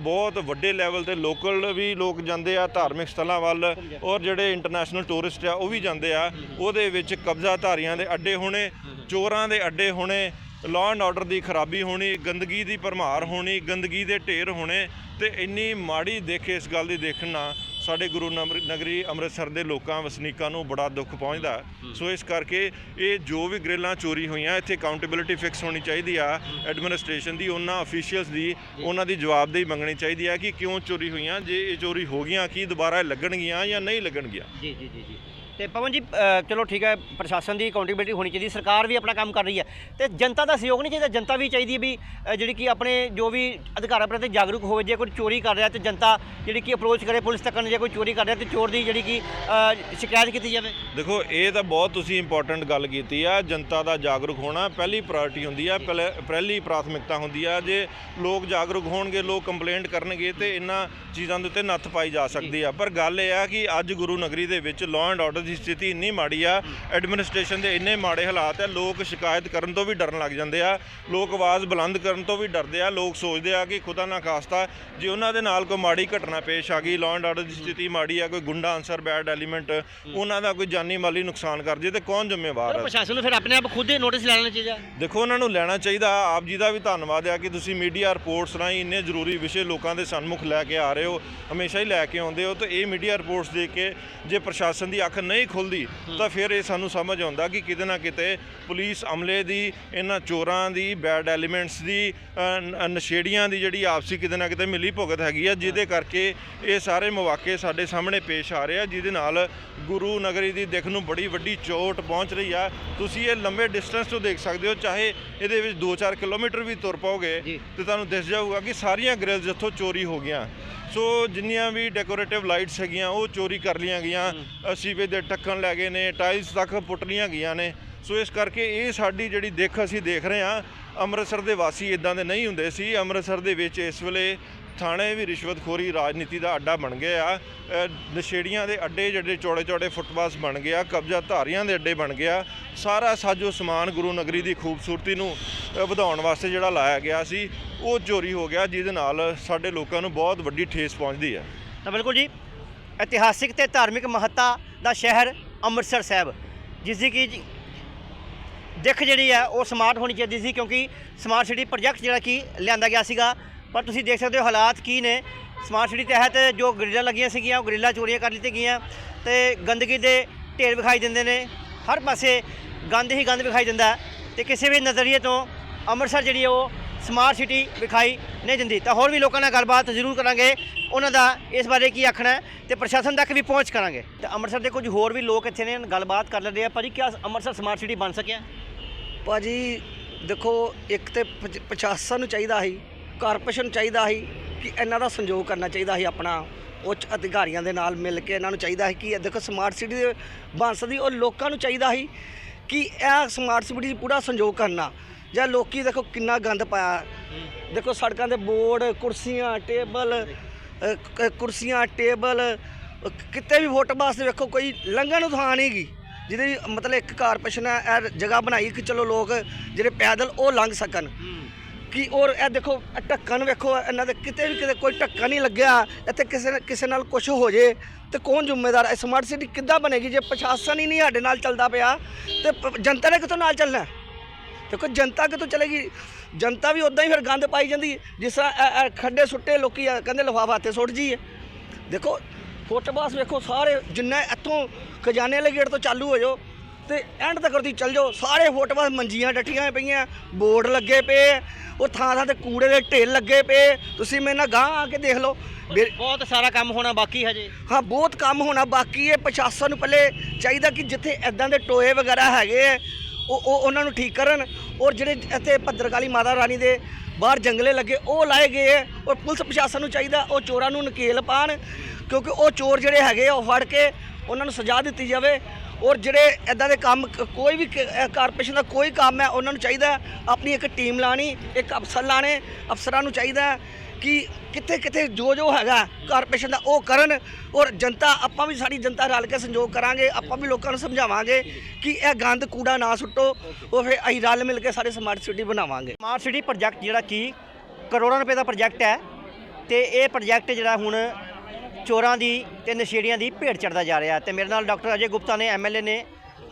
ਬਹੁਤ ਵੱਡੇ ਲੈਵਲ ਤੇ ਲੋਕਲ ਵੀ ਲੋਕ ਜਾਂਦੇ ਆ, ਧਾਰਮਿਕ ਸਥਲਾਂ ਵੱਲ ਔਰ ਜਿਹੜੇ ਇੰਟਰਨੈਸ਼ਨਲ ਟੂਰਿਸਟ ਆ, ਉਹ ਵੀ ਜਾਂਦੇ ਆ। ਉਹਦੇ ਵਿੱਚ ਕਬਜ਼ਾਧਾਰੀਆਂ ਦੇ ਅੱਡੇ ਹੋਣੇ, ਚੋਰਾਂ ਦੇ ਅੱਡੇ ਹੋਣੇ ਲਾਅ ਐਂਡ ਆਰਡਰ ਦੀ ਖਰਾਬੀ ਹੋਣੀ, ਗੰਦਗੀ ਦੀ ਭਰਮਾਰ ਹੋਣੀ, ਗੰਦਗੀ ਦੇ ਢੇਰ ਹੋਣੇ ਤੇ ਇੰਨੀ ਮਾੜੀ ਦੇਖ ਇਸ ਗੱਲ ਦੀ ਦੇਖਣਾ ਸਾਡੇ ਗੁਰੂ ਨਗਰ- ਅੰਮ੍ਰਿਤਸਰ ਦੇ ਲੋਕਾਂ ਵਸਨੀਕਾਂ ਨੂੰ ਬੜਾ ਦੁੱਖ ਪਹੁੰਚਦਾ। ਸੋ ਇਸ ਕਰਕੇ ਇਹ ਜੋ ਵੀ ਗ੍ਰਿਲਾਂ ਚੋਰੀ ਹੋਈਆਂ ਇੱਥੇ ਅਕਾਊਂਟੇਬਿਲਿਟੀ ਫਿਕਸ ਹੋਣੀ ਚਾਹੀਦੀ ਆ। ਐਡਮਿਨਿਸਟ੍ਰੇਸ਼ਨ ਦੀ ਉਹਨਾਂ ਅਫੀਸ਼ੀਅਲਸ ਦੀ ਉਹਨਾਂ ਦੀ ਜਵਾਬਦੇਹੀ ਮੰਗਣੀ ਚਾਹੀਦੀ ਆ ਕਿ ਕਿਉਂ ਚੋਰੀ ਹੋਈਆਂ ਜੇ ਇਹ ਚੋਰੀ ਹੋ ਗਈਆਂ ਕੀ ਦੁਬਾਰਾ ਲੱਗਣਗੀਆਂ ਜਾਂ ਨਹੀਂ ਲੱਗਣਗੀਆਂ। ਜੀ ਜੀ ਜੀ ਜੀ। ਤੇ ਪਵਨ ਜੀ ਅ, ਚਲੋ ਠੀਕ ਹੈ ਪ੍ਰਸ਼ਾਸਨ ਦੀ ਅਕਾਊਂਟੇਬਿਲਿਟੀ ਹੋਣੀ ਚਾਹੀਦੀ ਸਰਕਾਰ ਵੀ ਆਪਣਾ ਕੰਮ ਕਰ ਰਹੀ ਹੈ। ਤੇ ਜਨਤਾ ਦਾ ਸਹਿਯੋਗ ਨਹੀਂ ਚਾਹੀਦਾ ਜਨਤਾ ਵੀ ਚਾਹੀਦੀ ਹੈ ਵੀ ਅ, ਜਿਹੜੀ ਕਿ ਆਪਣੇ ਜੋ ਵੀ ਅਧਿਕਾਰਾਂ ਪ੍ਰਤੀ ਜਾਗਰੂਕ ਹੋਵੇ ਜੇ ਕੋਈ ਚੋਰੀ ਕਰ ਰਿਹਾ ਤੇ ਜਨਤਾ ਜਿਹੜੀ ਕਿ ਅਪਰੋਚ ਕਰੇ ਪੁਲਿਸ ਤੱਕ ਜੇ ਕੋਈ ਚੋਰੀ ਕਰ ਰਿਹਾ ਤੇ ਚੋਰ ਦੀ ਜਿਹੜੀ ਕਿ ਅ, ਸ਼ਿਕਾਇਤ ਕੀਤੀ ਜਾਵੇ। ਦੇਖੋ ਇਹ ਤਾਂ ਬਹੁਤ ਤੁਸੀਂ ਇੰਪੋਰਟੈਂਟ ਗੱਲ ਕੀਤੀ ਆ ਜਨਤਾ ਦਾ ਜਾਗਰੂਕ ਹੋਣਾ ਪਹਿਲੀ ਪ੍ਰਾਇੋਰਟੀ ਹੁੰਦੀ ਆ ਪਹਿਲੇ- ਪਹਿਲੀ ਪ੍ਰਾਥਮਿਕਤਾ ਹੁੰਦੀ ਆ ਜੇ ਲੋਕ ਜਾਗਰੂਕ ਹੋਣਗੇ ਲੋਕ ਕੰਪਲੇਂਟ ਕਰਨਗੇ ਤੇ ਇਹਨਾਂ ਚੀਜ਼ਾਂ ਦੇ ਉੱਤੇ ਨੱਥ ਪਾਈ ਜਾ ਸਕਦੀ ਆ। ਪਰ ਗੱਲ ਇਹ ਆ ਕਿ ਅੱਜ ਗੁਰੂ ਨਗਰੀ ਦੇ ਵਿੱਚ ਲਾਅ ਐਂਡ ਆਰਡਰ ਦੀ ਸਥਿਤੀ ਇੰਨੀ ਮਾੜੀ ਆ ਐਡਮਿਨਿਸਟ੍ਰੇਸ਼ਨ ਦੇ ਇੰਨੇ ਮਾੜੇ ਹਾਲਾਤ ਆ ਲੋਕ ਸ਼ਿਕਾਇਤ ਕਰਨ ਤੋਂ ਵੀ ਡਰਨ ਲੱਗ ਜਾਂਦੇ ਆ ਲੋਕ ਆਵਾਜ਼ ਬੁਲੰਦ ਕਰਨ ਤੋਂ ਵੀ ਡਰਦੇ ਆ ਲੋਕ ਸੋਚਦੇ ਆ ਕਿ ਖੁਦਾ ਨਾ ਖਾਸਤਾ ਜੇ ਉਹਨਾਂ ਦੇ ਨਾਲ ਕੋਈ ਮਾੜੀ ਘਟਨਾ ਪੇਸ਼ ਆ ਗਈ ਲਾਅ ਐਂਡ ਆਰਡਰ ਦੀ ਸਥਿਤੀ ਮਾੜੀ ਆ ਕੋਈ ਗੁੰਡਾ ਅਨਸਰ ਬੈਡ ਐਲੀਮੈਂਟ ਉਹਨਾਂ ਦਾ ਕੋਈ ਜਾਨੀ ਮਾਲੀ ਨੁਕਸਾਨ ਕਰ ਜੇ ਤੇ ਕੌਣ ਜ਼ਿੰਮੇਵਾਰ ਹੈ ਪ੍ਰਸ਼ਾਸਨ ਨੂੰ ਫਿਰ ਆਪਣੇ ਆਪ ਖੁਦ ਹੀ ਨੋਟਿਸ ਲੈਣਾ ਚਾਹੀਦਾ। ਦੇਖੋ ਉਹਨਾਂ ਨੂੰ ਲੈਣਾ ਚਾਹੀਦਾ ਆਪ ਜੀ ਦਾ ਵੀ ਧੰਨਵਾਦ ਆ ਕਿ ਤੁਸੀਂ ਮੀਡੀਆ ਰਿਪੋਰਟਸ ਰਾਹੀਂ ਇੰਨੇ ਜ਼ਰੂਰੀ ਵਿਸ਼ੇ ਲੋਕਾਂ ਦੇ ਸਨਮੁਖ ਲੈ ਕੇ ਆ ਰਹੇ ਹੋ ਹਮੇਸ਼ਾ ਹੀ ਲੈ ਕੇ ਆਉਂਦੇ ਹੋ ਤੇ ਇਹ ਮੀਡੀਆ ਰਿਪੋਰਟਸ ਦੇ ਕੇ ਜੇ ਪ੍ਰਸ਼ਾਸਨ ਦੀ ਅੱਖ ਨਹੀਂ ਖੁੱਲਦੀ ਤਾਂ ਫਿਰ ਇਹ ਸਾਨੂੰ ਸਮਝ ਆਉਂਦਾ ਕਿ ਕਿਤੇ ਨਾ ਕਿਤੇ ਪੁਲਿਸ ਅਮਲੇ ਦੀ ਇਹਨਾਂ ਚੋਰਾਂ ਦੀ ਬੈਡ ਐਲੀਮੈਂਟਸ ਦੀ ਨਸ਼ੇੜੀਆਂ ਦੀ ਜਿਹੜੀ ਆਪਸੀ ਕਿਤੇ ਨਾ ਕਿਤੇ ਮਿਲੀ ਭੁਗਤ ਹੈਗੀ ਆ ਜਿਹਦੇ ਕਰਕੇ ਇਹ ਸਾਰੇ ਮੌਕੇ ਸਾਡੇ ਸਾਹਮਣੇ ਪੇਸ਼ ਆ ਰਹੇ ਆ ਜਿਹਦੇ ਨਾਲ ਗੁਰੂ ਨਗਰੀ ਦੀ ਦਿੱਖ ਨੂੰ ਬੜੀ ਵੱਡੀ ਚੋਟ ਪਹੁੰਚ ਰਹੀ ਆ। ਤੁਸੀਂ ਇਹ ਲੰਬੇ ਡਿਸਟੈਂਸ ਤੋਂ ਦੇਖ ਸਕਦੇ ਹੋ ਚਾਹੇ ਇਹਦੇ ਵਿੱਚ 2-4 ਕਿਲੋਮੀਟਰ ਵੀ ਤੁਰ ਪਾਓਗੇ। ਤੇ ਤੁਹਾਨੂੰ ਦਿਸ ਜਾਊਗਾ ਕਿ ਸਾਰੀਆਂ ਗ੍ਰਿਲਸ ਇੱਥੋਂ ਚੋਰੀ ਹੋ ਗਈਆਂ। ਸੋ ਜਿੰਨੀਆਂ ਵੀ ਡੈਕੋਰੇਟਿਵ ਲਾਈਟਸ ਹੈਗੀਆਂ ਉਹ ਚੋਰੀ ਕਰ ਲੀਆਂ ਗਈਆਂ। ਸੀਵੇਜ ਦੇ ਢੱਕਣ ਲੈ ਗਏ ਨੇ ਟਾਈਲਸ ਤੱਕ ਪੁੱਟ ਲੀਆਂ ਗਈਆਂ ਨੇ। ਸੋ ਇਸ ਕਰਕੇ ਇਹ ਸਾਡੀ ਜਿਹੜੀ ਦਿੱਖ ਅਸੀਂ ਦੇਖ ਰਹੇ ਹਾਂ ਅੰਮ੍ਰਿਤਸਰ ਦੇ ਵਾਸੀ ਇਦਾਂ ਦੇ ਨਹੀਂ ਹੁੰਦੇ ਸੀ। ਅੰਮ੍ਰਿਤਸਰ ਦੇ ਵਿੱਚ ਇਸ ਵੇਲੇ ਥਾਣੇ ਵੀ ਰਿਸ਼ਵਤਖੋਰੀ ਰਾਜਨੀਤੀ ਦਾ ਅੱਡਾ ਬਣ ਗਏ ਆ। ਨਸ਼ੇੜੀਆਂ ਦੇ ਅੱਡੇ ਜਿਹੜੇ ਚੌੜੇ ਚੌੜੇ ਫੁੱਟਪਾਥ ਬਣ ਗਿਆ ਕਬਜ਼ਾ ਧਾਰੀਆਂ ਦੇ ਅੱਡੇ ਬਣ ਗਿਆ। ਸਾਰਾ ਸਾਜੋ ਸਮਾਨ ਗੁਰੂ ਨਗਰੀ ਦੀ ਖੂਬਸੂਰਤੀ ਨੂੰ ਵਧਾਉਣ ਵਾਸਤੇ ਜਿਹੜਾ ਲਾਇਆ ਗਿਆ ਸੀ, ਉਹ ਚੋਰੀ ਹੋ ਗਿਆ, ਜਿਹਦੇ ਨਾਲ ਸਾਡੇ ਲੋਕਾਂ ਨੂੰ ਬਹੁਤ ਵੱਡੀ ਠੇਸ ਪਹੁੰਚਦੀ ਹੈ ਤਾਂ ਬਿਲਕੁਲ ਜੀ, ਇਤਿਹਾਸਿਕ ਤੇ ਧਾਰਮਿਕ ਮਹੱਤਤਾ ਦਾ ਸ਼ਹਿਰ ਅੰਮ੍ਰਿਤਸਰ ਸਾਹਿਬ ਜਿਸ ਦੀ ਕਿ ਦਿੱਖ ਜਿਹੜੀ ਹੈ ਉਹ ਸਮਾਰਟ ਹੋਣੀ ਚਾਹੀਦੀ ਸੀ, ਕਿਉਂਕਿ ਸਮਾਰਟ ਸਿਟੀ ਪ੍ਰੋਜੈਕਟ ਜਿਹੜਾ ਕਿ ਲਿਆਂਦਾ ਗਿਆ ਸੀਗਾ ਪਰ ਤੁਸੀਂ ਦੇਖ ਸਕਦੇ ਹੋ ਹਾਲਾਤ ਕੀ ਨੇ। ਸਮਾਰਟ ਸਿਟੀ ਤਹਿਤ ਜੋ ਗ੍ਰਿਲਾਂ ਲੱਗੀਆਂ ਸੀਗੀਆਂ, ਉਹ ਗ੍ਰਿਲਾਂ ਚੋਰੀਆਂ ਕਰ ਲਿੱਤੀਆਂ ਗਈਆਂ। ਤੇ ਗੰਦਗੀ ਦੇ ਢੇਰ ਵਿਖਾਈ ਦਿੰਦੇ ਨੇ। ਹਰ ਪਾਸੇ ਗੰਦ ਹੀ ਗੰਦ ਵਿਖਾਈ ਦਿੰਦਾ। ਹੈ ਤੇ ਕਿਸੇ ਵੀ ਨਜ਼ਰੀਏ ਤੋਂ ਅੰਮ੍ਰਿਤਸਰ ਜਿਹੜੀ ਹੈ ਉਹ ਸਮਾਰਟ ਸਿਟੀ ਵਿਖਾਈ ਨਹੀਂ ਦਿੰਦੀ। ਤਾਂ ਹੋਰ ਵੀ ਲੋਕਾਂ ਨਾਲ ਗੱਲਬਾਤ ਜ਼ਰੂਰ ਕਰਾਂਗੇ। ਉਹਨਾਂ ਦਾ ਇਸ ਬਾਰੇ ਕੀ ਆਖਣਾ ਹੈ ਤੇ ਪ੍ਰਸ਼ਾਸਨ ਤੱਕ ਵੀ ਪਹੁੰਚ ਕਰਾਂਗੇ। ਤੇ ਅੰਮ੍ਰਿਤਸਰ ਦੇ ਕੁਝ ਹੋਰ ਵੀ ਲੋਕ ਇੱਥੇ ਨੇ ਗੱਲਬਾਤ ਕਰ ਲੈਂਦੇ ਆ। ਭਾਜੀ ਕੀ ਅੰਮ੍ਰਿਤਸਰ ਸਮਾਰਟ ਸਿਟੀ ਬਣ ਸਕਿਆ? ਭਾਜੀ, ਦੇਖੋ, ਇੱਕ ਤੇ ਪ੍ਰਜ- ਪ੍ਰਸ਼ਾਸਨ ਨੂੰ ਚਾਹੀਦਾ ਸੀ ਕਾਰਪੋਰੇਸ਼ਨ ਚਾਹੀਦਾ ਸੀ ਕਿ ਇਹਨਾਂ ਦਾ ਸੰਯੋਗ ਕਰਨਾ ਚਾਹੀਦਾ ਸੀ ਆਪਣਾ ਉੱਚ ਅਧਿਕਾਰੀਆਂ ਦੇ ਨਾਲ ਮਿਲ ਕੇ ਇਹਨਾਂ ਨੂੰ ਚਾਹੀਦਾ ਸੀ ਕਿ ਇਹ ਦੇਖੋ ਸਮਾਰਟ ਸਿਟੀ ਦੇ ਬਾਂਸ ਦੀ ਉਹ ਲੋਕਾਂ ਨੂੰ ਚਾਹੀਦਾ ਸੀ ਕਿ ਇਹ ਸਮਾਰਟ ਸਿਟੀ 'ਚ ਪੂਰਾ ਸੰਯੋਗ ਕਰਨਾ। ਜਾਂ ਲੋਕੀ ਦੇਖੋ ਕਿੰਨਾ ਗੰਦ ਪਾਇਆ। ਦੇਖੋ ਸੜਕਾਂ ਦੇ ਬੋਰਡ ਕੁਰਸੀਆਂ ਟੇਬਲ ਅ, ਕ- ਕੁਰਸੀਆਂ ਟੇਬਲ ਅ, ਕਿਤੇ ਵੀ ਵੋਟ ਵਾਸਤੇ ਵੇਖੋ ਕੋਈ ਲੰਘਣ ਨੂੰ ਥਾਂ ਨਹੀਂ ਗੀ ਜਿਹਦੀ ਮਤਲਬ ਇੱਕ ਕਾਰਪੋਰੇਸ਼ਨ ਹੈ ਇਹ ਜਗ੍ਹਾ ਬਣਾਈ ਕਿ ਚਲੋ ਲੋਕ ਜਿਹੜੇ ਪੈਦਲ ਉਹ ਲੰਘ ਸਕਣ। ਕਿ ਔਰ ਇਹ ਦੇਖੋ ਇਹ ਢੱਕਣ ਵੇਖੋ ਇਹਨਾਂ ਦੇ ਕਿਤੇ ਵੀ ਕਿਤੇ ਕੋਈ ਢੱਕਾ ਨਹੀਂ ਲੱਗਿਆ। ਇੱਥੇ ਕਿਸੇ ਨਾਲ- ਕਿਸੇ ਨਾਲ ਕੁਝ ਹੋ ਜੇ ਤੇ ਕੌਣ ਜ਼ਿੰਮੇਦਾਰ ਹੈ? ਸਮਾਰਟ ਸਿਟੀ ਕਿੱਦਾਂ ਬਣੇਗੀ ਜੇ ਪ੍ਰਸ਼ਾਸਨ ਹੀ ਨਹੀਂ ਸਾਡੇ ਨਾਲ ਚੱਲਦਾ ਪਿਆ ਤੇ ਪ- ਜਨਤਾ ਨੇ ਕਿੱਥੋਂ ਨਾਲ ਚੱਲਣਾ? ਦੇਖੋ ਜਨਤਾ ਕਿਤੋਂ ਚਲੇਗੀ? ਜਨਤਾ ਵੀ ਉਦਾਂ ਹੀ ਫਿਰ ਗੰਦ ਪਾਈ ਜਾਂਦੀ ਹੈ। ਜਿਸ ਤਰ੍ਹਾਂ ਇਹ- ਇਹ ਖੱਡੇ ਸੁੱਟੇ ਲੋਕੀ ਆ, ਕਹਿੰਦੇ ਲਿਫਾਫਾ 'ਤੇ ਸੁੱਟ ਜੀਏ ਦੇਖੋ ਫੁੱਟਬਾਸ ਵੇਖੋ ਸਾਰੇ ਜਿੰਨਾ ਇੱਥੋਂ ਖਜ਼ਾਨੇ ਵਾਲੇ ਗੇਟ ਤੋਂ ਚਾਲੂ ਹੋ ਜਾਓ ਤੇ ਐਂਡ ਤੱਕ ਤੁਸੀਂ ਚੱਲ ਜਾਓ। ਸਾਰੇ ਫੁੱਟਬਾਸ ਮੰਜੀਆਂ ਡੱਠੀਆਂ ਪਈਆਂ ਬੋਰਡ ਲੱਗੇ ਪਏ ਉਹ ਥਾਂ ਥਾਂ ਤੇ ਕੂੜੇ ਦੇ ਢੇਰ ਲੱਗੇ ਪਏ। ਤੁਸੀਂ ਮੇਰੇ ਨਾਲ ਗਾਂ ਆ ਕੇ ਦੇਖ ਲਓ। ਮੇਰੇ- ਬਹੁਤ ਸਾਰਾ ਕੰਮ ਹੋਣਾ ਬਾਕੀ ਹਜੇ। ਹਾਂ ਬਹੁਤ ਕੰਮ ਹੋਣਾ ਬਾਕੀ ਹੈ। ਪ੍ਰਸ਼ਾਸਨ ਨੂੰ ਪਹਿਲੇ ਚਾਹੀਦਾ ਕਿ ਜਿੱਥੇ ਐਦਾਂ ਦੇ ਟੋਏ ਵਗੈਰਾ ਹੈਗੇ ਹੈ, ਉਹ ਉਹ ਉਹਨਾਂ ਨੂੰ ਠੀਕ ਕਰਨ। ਔਰ ਜਿਹੜੇ ਇੱਥੇ ਭੱਦਰਕਾਲੀ ਮਾਤਾ ਰਾਣੀ ਦੇ ਬਾਹਰ ਜੰਗਲੇ ਲੱਗੇ ਉਹ ਲਾਏ ਗਏ ਹੈ ਔਰ ਪੁਲਿਸ ਪ੍ਰਸ਼ਾਸਨ ਨੂੰ ਚਾਹੀਦਾ ਉਹ ਚੋਰਾਂ ਨੂੰ ਨਕੇਲ ਪਾਣ ਕਿਉਂਕਿ ਉਹ ਚੋਰ ਜਿਹੜੇ ਹੈਗੇ ਆ, ਉਹ ਫੜ ਕੇ ਉਹਨਾਂ ਨੂੰ ਸਜ਼ਾ ਦਿੱਤੀ ਜਾਵੇ। ਔਰ ਜਿਹੜੇ ਐਦਾਂ ਦੇ ਕੰਮ ਕੋਈ ਵੀ ਕਾਰਪੋਰੇਸ਼ਨ ਦਾ ਕੋਈ ਕੰਮ ਹੈ, ਉਹਨਾਂ ਨੂੰ ਚਾਹੀਦਾ ਆਪਣੀ ਇੱਕ ਟੀਮ ਲਾਣੀ, ਇੱਕ ਅਫਸਰ ਲਾਣੇ। ਅਫਸਰਾਂ ਨੂੰ ਚਾਹੀਦਾ ਕਿ ਕਿੱਥੇ ਕਿੱਥੇ ਜੋ ਜੋ ਹੈਗਾ ਕਾਰਪੋਰੇਸ਼ਨ ਦਾ ਉਹ ਕਰਨ ਔਰ ਜਨਤਾ, ਆਪਾਂ ਵੀ ਸਾਰੀ ਜਨਤਾ ਰਲ ਕੇ ਸੰਯੋਗ ਕਰਾਂਗੇ, ਆਪਾਂ ਵੀ ਲੋਕਾਂ ਨੂੰ ਸਮਝਾਵਾਂਗੇ ਕਿ ਇਹ ਗੰਦ ਕੂੜਾ ਨਾ ਸੁੱਟੋ ਉਹ ਫਿਰ ਅਸੀਂ ਰਲ ਮਿਲ ਕੇ ਸਾਰੇ ਸਮਾਰਟ ਸਿਟੀ ਬਣਾਵਾਂਗੇ। ਸਮਾਰਟ ਸਿਟੀ ਪ੍ਰੋਜੈਕਟ ਜਿਹੜਾ ਕਿ ਕਰੋੜਾਂ ਰੁਪਏ ਦਾ ਪ੍ਰੋਜੈਕਟ ਹੈ ਤੇ ਇਹ ਪ੍ਰੋਜੈਕਟ ਜਿਹੜਾ ਹੁਣ ਚੋਰਾਂ ਦੀ ਤੇ ਨਸ਼ੇੜੀਆਂ ਦੀ ਭੇਟ ਚੜਦਾ ਜਾ ਰਿਹਾ ਤੇ ਮੇਰੇ ਨਾਲ ਡਾਕਟਰ ਅਜੇ ਗੁਪਤਾ ਨੇ ਐਮਐਲਏ ਨੇ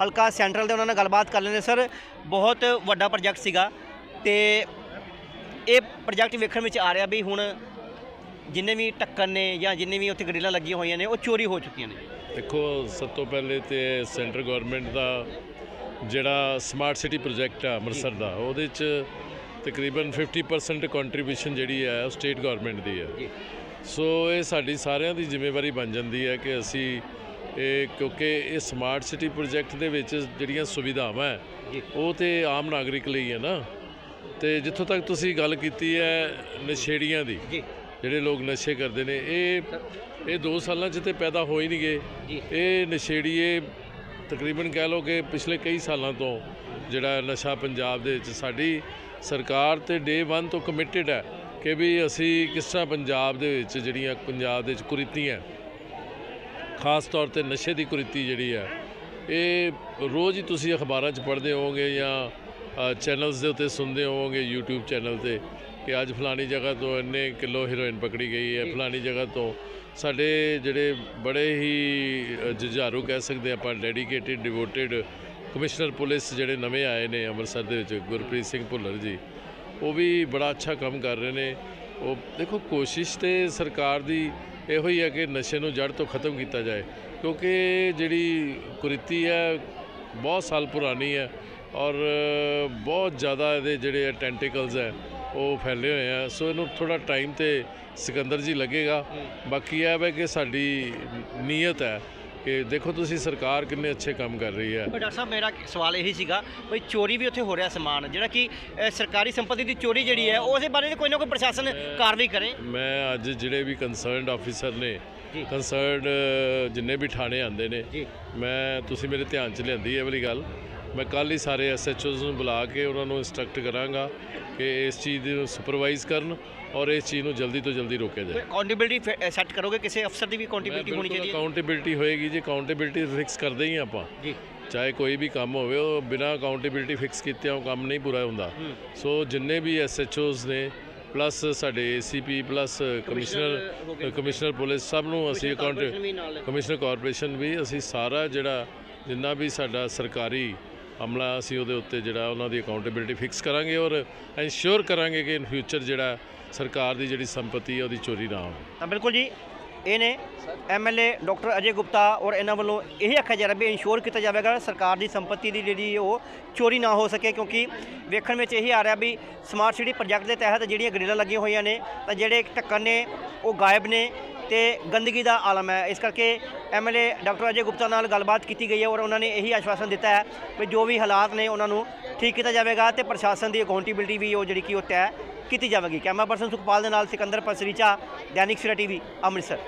ਹਲਕਾ ਸੈਂਟਰਲ ਦੇ ਉਹਨਾਂ ਨਾਲ ਗੱਲਬਾਤ ਕਰ ਲੈਂਦੇ ਸਰ। ਬਹੁਤ ਵੱਡਾ ਪ੍ਰੋਜੈਕਟ ਸੀਗਾ ਤੇ ਇਹ ਪ੍ਰੋਜੈਕਟ ਵੇਖਣ ਵਿੱਚ ਆ ਰਿਹਾ ਵੀ ਹੁਣ ਜਿੰਨੇ ਵੀ ਟੱਕਰ ਨੇ ਜਾਂ ਜਿੰਨੇ ਵੀ ਉੱਥੇ ਗਰਿੱਲਾਂ ਲੱਗੀਆਂ ਹੋਈਆਂ ਨੇ ਉਹ ਚੋਰੀ ਹੋ ਚੁੱਕੀਆਂ ਨੇ। ਦੇਖੋ ਸਭ ਤੋਂ ਪਹਿਲੇ ਤੇ ਸੈਂਟਰ ਗਵਰਨਮੈਂਟ ਦਾ ਜਿਹੜਾ ਸਮਾਰਟ ਸਿਟੀ ਪ੍ਰੋਜੈਕਟ ਆ ਅੰਮ੍ਰਿਤਸਰ ਦਾ ਉਹਦੇ ਚ ਤਕਰੀਬਨ 50% ਕੰਟਰੀਬਿਊਸ਼ਨ ਜਿਹੜੀ ਹੈ ਉਹ ਸਟੇਟ ਗਵਰਨਮੈਂਟ ਦੀ ਹੈ ਸੋ ਇਹ ਸਾਡੀ ਸਾਰਿਆਂ ਦੀ ਜ਼ਿੰਮੇਵਾਰੀ ਬਣ ਜਾਂਦੀ ਹੈ ਕਿ ਅਸੀਂ ਇਹ ਕਿਉਂਕਿ ਇਹ ਸਮਾਰਟ ਸਿਟੀ ਪ੍ਰੋਜੈਕਟ ਦੇ ਵਿੱਚ ਜਿਹੜੀਆਂ ਸੁਵਿਧਾਵਾਂ ਹੈ ਉਹ ਤੇ ਆਮ ਨਾਗਰਿਕ ਲਈ ਹੈ ਨਾ। ਤੇ ਜਿੱਥੋਂ ਤੱਕ ਤੁਸੀਂ ਗੱਲ ਕੀਤੀ ਹੈ ਨਸ਼ੇੜੀਆਂ ਦੀ ਜਿਹੜੇ ਲੋਕ ਨਸ਼ੇ ਕਰਦੇ ਨੇ ਇਹ ਇਹ 2 ਸਾਲਾਂ 'ਚ ਤੇ ਪੈਦਾ ਹੋ ਹੀ ਨਹੀਂ ਗਏ। ਇਹ ਨਸ਼ੇੜੀਏ ਤਕਰੀਬਨ ਕਹਿ ਲਓ ਕਿ ਪਿਛਲੇ ਕਈ ਸਾਲਾਂ ਤੋਂ ਜਿਹੜਾ ਨਸ਼ਾ ਪੰਜਾਬ ਦੇ ਵਿੱਚ ਸਾਡੀ ਸਰਕਾਰ ਤੇ ਡੇ 1 ਤੋਂ ਕਮਿਟਡ ਹੈ। ਕਿ ਵੀ ਅਸੀਂ ਕਿਸ ਤਰ੍ਹਾਂ ਪੰਜਾਬ ਦੇ ਵਿੱਚ ਜਿਹੜੀਆਂ ਪੰਜਾਬ ਦੇ ਵਿੱਚ ਕੁਰੀਤੀਆਂ ਖਾਸ ਤੌਰ ਤੇ ਨਸ਼ੇ ਦੀ ਕੁਰੀਤੀ ਜਿਹੜੀ ਹੈ, ਇਹ ਰੋਜ਼ ਹੀ ਤੁਸੀਂ ਅਖਬਾਰਾਂ 'ਚ ਪੜ੍ਹਦੇ ਹੋਵੋਗੇ ਜਾਂ ਚੈਨਲਸ ਦੇ ਉੱਤੇ ਸੁਣਦੇ ਹੋਵੋਗੇ, YouTube ਚੈਨਲ ਤੇ ਕਿ ਅੱਜ ਫਲਾਣੀ ਜਗ੍ਹਾ ਤੋਂ ਇੰਨੇ ਕਿਲੋ ਹੀਰੋਇਨ ਪਕੜੀ ਗਈ ਹੈ, ਫਲਾਣੀ ਜਗ੍ਹਾ ਤੋਂ ਸਾਡੇ ਜਿਹੜੇ ਬੜੇ ਹੀ ਜੁਝਾਰੂ ਕਹਿ ਸਕਦੇ ਆਪਾਂ ਡੈਡੀਕੇਟਿਡ ਡਿਵੋਟਿਡ ਕਮਿਸ਼ਨਰ ਪੁਲਿਸ ਜਿਹੜੇ ਨਵੇਂ ਆਏ ਨੇ ਅੰਮ੍ਰਿਤਸਰ ਦੇ ਵਿੱਚ, ਗੁਰਪ੍ਰੀਤ ਸਿੰਘ ਭੁੱਲਰ ਜੀ ਉਹ ਵੀ ਬੜਾ ਅੱਛਾ ਕੰਮ ਕਰ ਰਹੇ ਨੇ। ਉਹ ਦੇਖੋ ਕੋਸ਼ਿਸ਼ ਤੇ ਸਰਕਾਰ ਦੀ ਇਹੋ ਹੀ ਹੈ ਕਿ ਨਸ਼ੇ ਨੂੰ ਜੜ ਤੋਂ ਖਤਮ ਕੀਤਾ ਜਾਏ। ਕਿਉਂਕਿ ਜਿਹੜੀ ਕੁਰੀਤੀ ਹੈ ਬਹੁਤ ਸਾਲ ਪੁਰਾਣੀ ਹੈ ਔਰ ਬਹੁਤ ਜ਼ਿਆਦਾ ਇਹਦੇ ਜਿਹੜੇ ਟੈਂਟੀਕਲਸ ਹੈ ਉਹ ਫੈਲੇ ਹੋਏ ਆ। ਸੋ ਇਹਨੂੰ ਥੋੜਾ ਟਾਈਮ ਤੇ ਸਿਕੰਦਰ ਜੀ ਲੱਗੇਗਾ। ਬਾਕੀ ਇਹ ਹੈ ਕਿ ਸਾਡੀ ਨੀਅਤ ਹੈ ਕਿ ਦੇਖੋ ਤੁਸੀਂ ਸਰਕਾਰ ਕਿੰਨੇ ਅੱਛੇ ਕੰਮ ਕਰ ਰਹੀ ਹੈ। ਪਰ ਡਾਕਟਰ ਸਾਹਿਬ ਮੇਰਾ ਸਵਾਲ ਇਹੀ ਸੀਗਾ ਵੀ ਚੋਰੀ ਵੀ ਉੱਥੇ ਹੋ ਰਿਹਾ ਸਮਾਨ ਜਿਹੜਾ ਕਿ ਅ, ਸਰਕਾਰੀ ਸੰਪਤੀ ਦੀ ਚੋਰੀ ਜਿਹੜੀ ਹੈ ਉਸ ਦੇ ਬਾਰੇ ਕੋਈ ਨਾ ਕੋਈ ਪ੍ਰਸ਼ਾਸਨ ਕਾਰਵਾਈ ਕਰੇ। ਮੈਂ ਅੱਜ ਜਿਹੜੇ ਵੀ ਕੰਸਰਨਡ ਆਫੀਸਰ ਨੇ ਜੀ। ਕੰਸਰਨਡ ਜਿੰਨੇ ਵੀ ਥਾਣੇ ਆਂਦੇ ਨੇ ਜੀ। ਮੈਂ ਤੁਸੀਂ ਮੇਰੇ ਧਿਆਨ 'ਚ ਲਿਆਂਦੀ ਇਹ ਵਾਲੀ ਗੱਲ। ਮੈਂ ਕੱਲ ਹੀ ਸਾਰੇ ਐਸਐਚਓਜ਼ ਨੂੰ ਬੁਲਾ ਕੇ ਉਹਨਾਂ ਨੂੰ ਇੰਸਟਰਕਟ ਕਰਾਂਗਾ ਕਿ ਇਸ ਚੀਜ਼ ਨੂੰ ਸੁਪਰਵਾਈਜ਼ ਕਰਨ। ਔਰ ਇਸ ਚੀਜ਼ ਨੂੰ ਜਲਦੀ ਤੋਂ ਜਲਦੀ ਰੋਕਿਆ ਜਾਏ। ਅਕਾਊਂਟੇਬਿਲਟੀ ਸੈੱਟ ਕਰੋਗੇ ਕਿਸੇ ਅਫਸਰ ਦੀ ਵੀ ਅਕਾਊਂਟੇਬਿਲਟੀ ਹੋਣੀ ਚਾਹੀਦੀ ਹੈ? ਅਕਾਊਂਟੇਬਿਲਟੀ ਹੋਏਗੀ ਜੀ ਅਕਾਊਂਟੇਬਿਲਟੀ ਫਿਕਸ ਕਰਦੇ ਹੀ ਆਪਾਂ। ਜੀ। ਚਾਹੇ ਕੋਈ ਵੀ ਕੰਮ ਹੋਵੇ ਉਹ ਬਿਨਾਂ ਅਕਾਊਂਟੇਬਿਲਟੀ ਫਿਕਸ ਕੀਤੇ ਉਹ ਕੰਮ ਨਹੀਂ ਪੂਰਾ ਹੁੰਦਾ। ਸੋ ਜਿੰਨੇ ਵੀ ਐਸਐਚਓਜ਼ ਨੇ ਪਲੱਸ ਸਾਡੇ ACP plus commissioner. Commissioner police ਸਭ ਨੂੰ ਅਸੀਂ ਅਕਾਊਂਟ ਕਮਿਸ਼ਨਰ ਕਾਰਪੋਰੇਸ਼ਨ ਵੀ ਅਸੀਂ ਸਾਰਾ ਜਿਹੜਾ ਜਿੰਨਾ ਵੀ ਸਾਡਾ ਸਰਕਾਰੀ ਅਮਲਾ ਅਸੀਂ ਉਹਦੇ ਉੱਤੇ ਜਿਹੜਾ ਉਹਨਾਂ ਦੀ ਅਕਾਊਂਟੇਬਿਲਟੀ ਫਿਕਸ ਕਰਾਂਗੇ ਔਰ ਇਨਸ਼ੋਰ ਕਰਾਂਗੇ ਕਿ ਇਨ ਫਿਊਚਰ ਜਿਹੜਾ ਸਰਕਾਰ ਦੀ ਜਿਹੜੀ ਸੰਪਤੀ ਹੈ ਉਹਦੀ ਚੋਰੀ ਨਾ ਹੋਵੇ। ਤਾਂ ਬਿਲਕੁਲ ਜੀ, ਇਹ ਨੇ ਐਮਐਲਏ ਡਾਕਟਰ ਅਜੇ ਗੁਪਤਾ ਔਰ ਇਹਨਾਂ ਵੱਲੋਂ ਇਹ ਆਖਿਆ ਜਾ ਰਿਹਾ ਵੀ ਇਨਸ਼ੋਰ ਕੀਤਾ ਜਾਵੇਗਾ ਸਰਕਾਰ ਦੀ ਸੰਪਤੀ ਦੀ ਜਿਹੜੀ ਉਹ ਚੋਰੀ ਨਾ ਹੋ ਸਕੇ, ਕਿਉਂਕਿ ਵੇਖਣ ਵਿੱਚ ਇਹੀ ਆ ਰਿਹਾ ਵੀ ਸਮਾਰਟ ਸਿਟੀ ਪ੍ਰੋਜੈਕਟ ਦੇ ਤਹਿਤ ਜਿਹੜੀਆਂ ਗ੍ਰਿਲਾਂ ਲੱਗੀਆਂ ਹੋਈਆਂ ਨੇ, ਤਾਂ ਜਿਹੜੇ ਢੱਕਣ ਨੇ, ਉਹ ਗਾਇਬ ਨੇ ਤੇ ਗੰਦਗੀ ਦਾ ਆਲਮ ਹੈ। ਇਸ ਕਰਕੇ ਐਮਐਲਏ ਡਾਕਟਰ ਅਜੇ ਗੁਪਤਾ ਨਾਲ ਗੱਲਬਾਤ ਕੀਤੀ ਗਈ ਹੈ ਔਰ ਉਹਨਾਂ ਨੇ ਇਹੀ ਆਸ਼ਵਾਸਨ ਦਿੱਤਾ ਹੈ ਵੀ ਜੋ ਵੀ ਹਾਲਾਤ ਨੇ ਉਹਨਾਂ ਨੂੰ ਠੀਕ ਕੀਤਾ ਜਾਵੇਗਾ ਤੇ ਪ੍ਰਸ਼ਾਸਨ ਦੀ ਅਕਾਊਂਟੇਬਿਲਟੀ ਵੀ ਉਹ ਜਿਹੜੀ ਕਿ ਉਹ ਤੈਅ ਕੀਤੀ ਜਾਵੇਗੀ। ਕੈਮਰਾ ਪਰਸਨ ਸੁਖਪਾਲ ਦੇ ਨਾਲ ਸਿਕੰਦਰ ਪਸਰੀਚਾ ਦੈਨਿਕ ਸਵੇਰਾ ਟੀਵੀ ਅੰਮ੍ਰਿਤਸਰ।